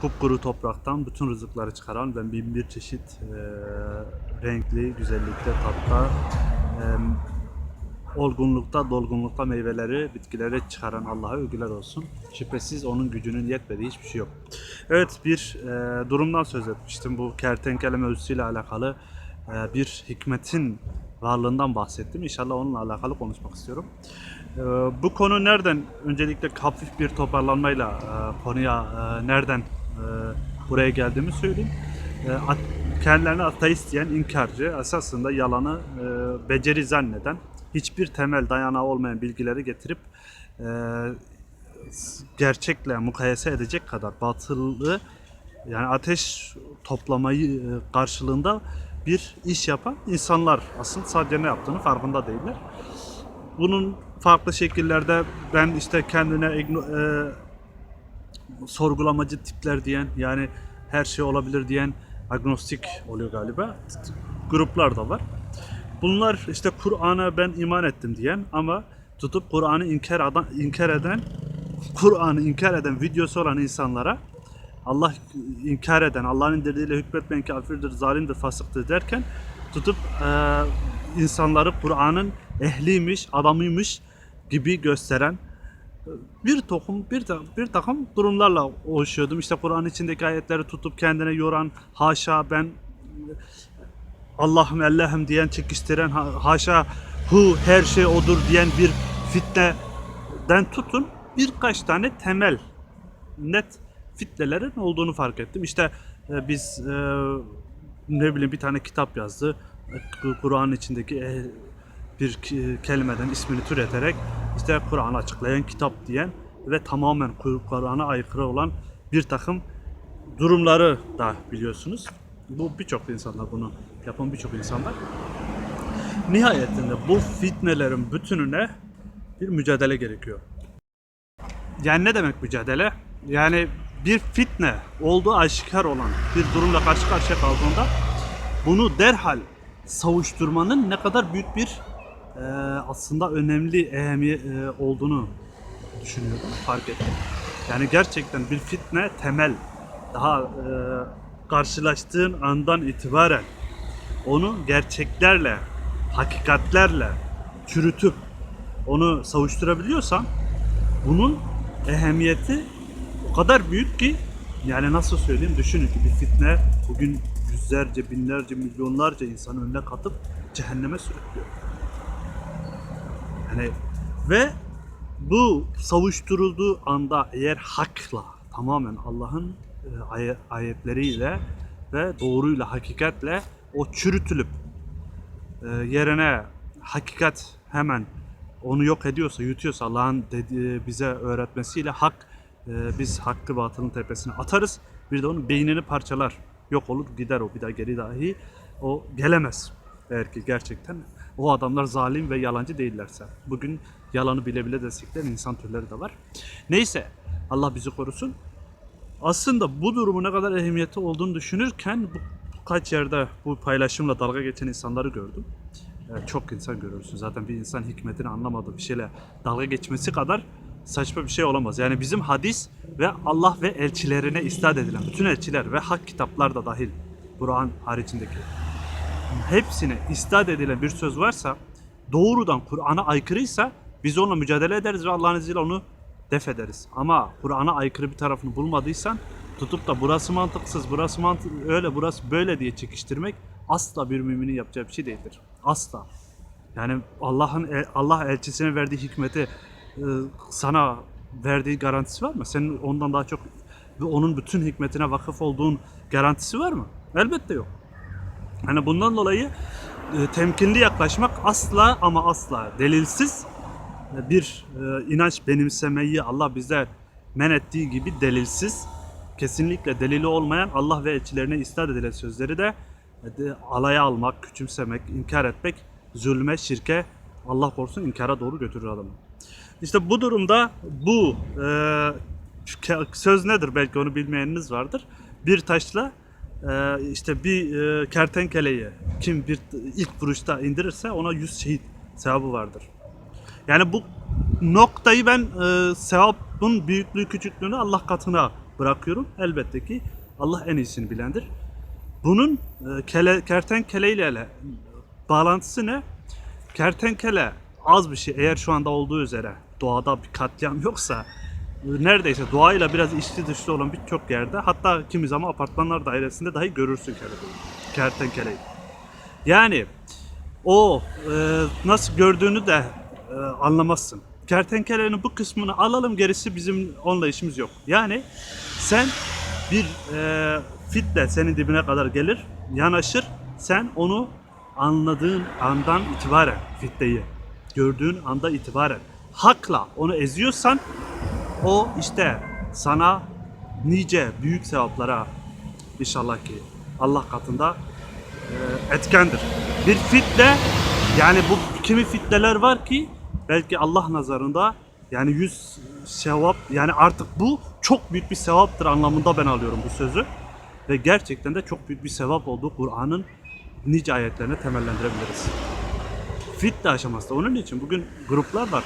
kupkuru topraktan bütün rızıkları çıkaran ve bin bir çeşit e, renkli, güzellikte, tatta, e, olgunlukta, dolgunlukta meyveleri, bitkileri çıkaran Allah'a övgüler olsun. Şüphesiz onun gücünün yetmediği hiçbir şey yok. Evet bir e, durumdan söz etmiştim. Bu kertenkele mevzusuyla alakalı e, bir hikmetin varlığından bahsettim. İnşallah onunla alakalı konuşmak istiyorum. E, bu konu nereden? Öncelikle hafif bir toparlanmayla e, konuya e, nereden buraya geldiğimi söyleyeyim. E, at, kendilerini ateist diyen inkarcı, esasında yalanı e, beceri zanneden, hiçbir temel dayanağı olmayan bilgileri getirip e, gerçekle mukayese edecek kadar batılı yani ateş toplamayı e, karşılığında bir iş yapan insanlar aslında sadece ne yaptığını farkında değiller. Bunun farklı şekillerde ben işte kendine sorgulamacı tipler diyen yani her şey olabilir diyen agnostik oluyor galiba gruplar da var. Bunlar işte Kur'an'a ben iman ettim diyen ama tutup Kur'an'ı inkar eden, inkar eden Kur'an'ı inkar eden videosu olan insanlara Allah inkar eden, Allah'ın indirdiğiyle hükmetmeyen kafirdir, zalimdir, fasıktır derken tutup e, insanları Kur'an'ın ehliymiş, adamıymış gibi gösteren bir tokum bir, ta- bir takım durumlarla oluşuyordum. İşte Kur'an içindeki ayetleri tutup kendine yoran, haşa ben Allah'ım Allah'ım diyen çekiştiren ha- haşa hu her şey odur diyen bir fitneden tutun birkaç tane temel net fitnelerin olduğunu fark ettim. İşte e, biz e, ne bileyim bir tane kitap yazdı. Ku- Kur'an'ın içindeki e, bir kelimeden ismini türeterek işte Kur'an'ı açıklayan kitap diyen ve tamamen Kur- Kur'an'a aykırı olan bir takım durumları da biliyorsunuz. Bu birçok insanlar bunu yapan birçok insanlar. Nihayetinde bu fitnelerin bütününe bir mücadele gerekiyor. Yani ne demek mücadele? Yani bir fitne olduğu aşikar olan bir durumla karşı karşıya kaldığında bunu derhal savuşturmanın ne kadar büyük bir e, aslında önemli ehemmi e, olduğunu düşünüyorum, fark ettim. Yani gerçekten bir fitne temel. Daha e, karşılaştığın andan itibaren onu gerçeklerle, hakikatlerle çürütüp onu savuşturabiliyorsan bunun ehemmiyeti o kadar büyük ki yani nasıl söyleyeyim düşünün ki bir fitne bugün yüzlerce, binlerce, milyonlarca insanı önüne katıp cehenneme sürüklüyor. Yani ve bu savuşturulduğu anda eğer hakla tamamen Allah'ın e, ay- ayetleriyle ve doğruyla, hakikatle o çürütülüp e, yerine hakikat hemen onu yok ediyorsa, yutuyorsa Allah'ın dedi- bize öğretmesiyle hak e, biz hakkı batılın tepesine atarız. Bir de onun beynini parçalar. Yok olur gider o bir daha geri dahi o gelemez. Eğer ki gerçekten o adamlar zalim ve yalancı değillerse. Bugün yalanı bile bile destekleyen insan türleri de var. Neyse Allah bizi korusun. Aslında bu durumun ne kadar ehemmiyeti olduğunu düşünürken bu kaç yerde bu paylaşımla dalga geçen insanları gördüm. Ee, çok insan görürsün. Zaten bir insan hikmetini anlamadığı bir şeyle dalga geçmesi kadar saçma bir şey olamaz. Yani bizim hadis ve Allah ve elçilerine istat edilen bütün elçiler ve hak kitaplar da dahil Kur'an haricindeki hepsine istat edilen bir söz varsa doğrudan Kur'an'a aykırıysa biz onunla mücadele ederiz ve Allah'ın izniyle onu def ederiz. Ama Kur'an'a aykırı bir tarafını bulmadıysan tutup da burası mantıksız, burası mantık öyle, burası böyle diye çekiştirmek asla bir müminin yapacağı bir şey değildir. Asla. Yani Allah'ın Allah elçisine verdiği hikmeti e, sana verdiği garantisi var mı? Senin ondan daha çok ve onun bütün hikmetine vakıf olduğun garantisi var mı? Elbette yok. Hani bundan dolayı e, temkinli yaklaşmak asla ama asla delilsiz e, bir e, inanç benimsemeyi Allah bize men ettiği gibi delilsiz, kesinlikle delili olmayan Allah ve elçilerine istat edilen sözleri de, e, alaya almak, küçümsemek, inkar etmek, zulme, şirke, Allah korusun inkara doğru götürür adamı. İşte bu durumda bu e, söz nedir belki onu bilmeyeniniz vardır. Bir taşla işte bir e, kertenkeleyi kim bir ilk vuruşta indirirse ona 100 şehit sevabı vardır. Yani bu noktayı ben e, sevabın büyüklüğü küçüklüğünü Allah katına bırakıyorum. Elbette ki Allah en iyisini bilendir. Bunun e, kele, kertenkele ile bağlantısı ne? Kertenkele az bir şey eğer şu anda olduğu üzere doğada bir katliam yoksa neredeyse doğayla biraz içli dışlı olan birçok yerde hatta kimi zaman apartmanlar dairesinde dahi görürsün kele- kertenkeleyi. Yani o e, nasıl gördüğünü de e, anlamazsın. Kertenkelenin bu kısmını alalım gerisi bizim onunla işimiz yok. Yani sen bir e, fitle senin dibine kadar gelir, yanaşır. Sen onu anladığın andan itibaren fitleyi, gördüğün anda itibaren hakla onu eziyorsan o işte sana nice büyük sevaplara inşallah ki Allah katında e, etkendir. Bir fitle yani bu kimi fitneler var ki belki Allah nazarında yani yüz sevap yani artık bu çok büyük bir sevaptır anlamında ben alıyorum bu sözü. Ve gerçekten de çok büyük bir sevap olduğu Kur'an'ın nice ayetlerine temellendirebiliriz. Fitne aşaması. Onun için bugün gruplar var.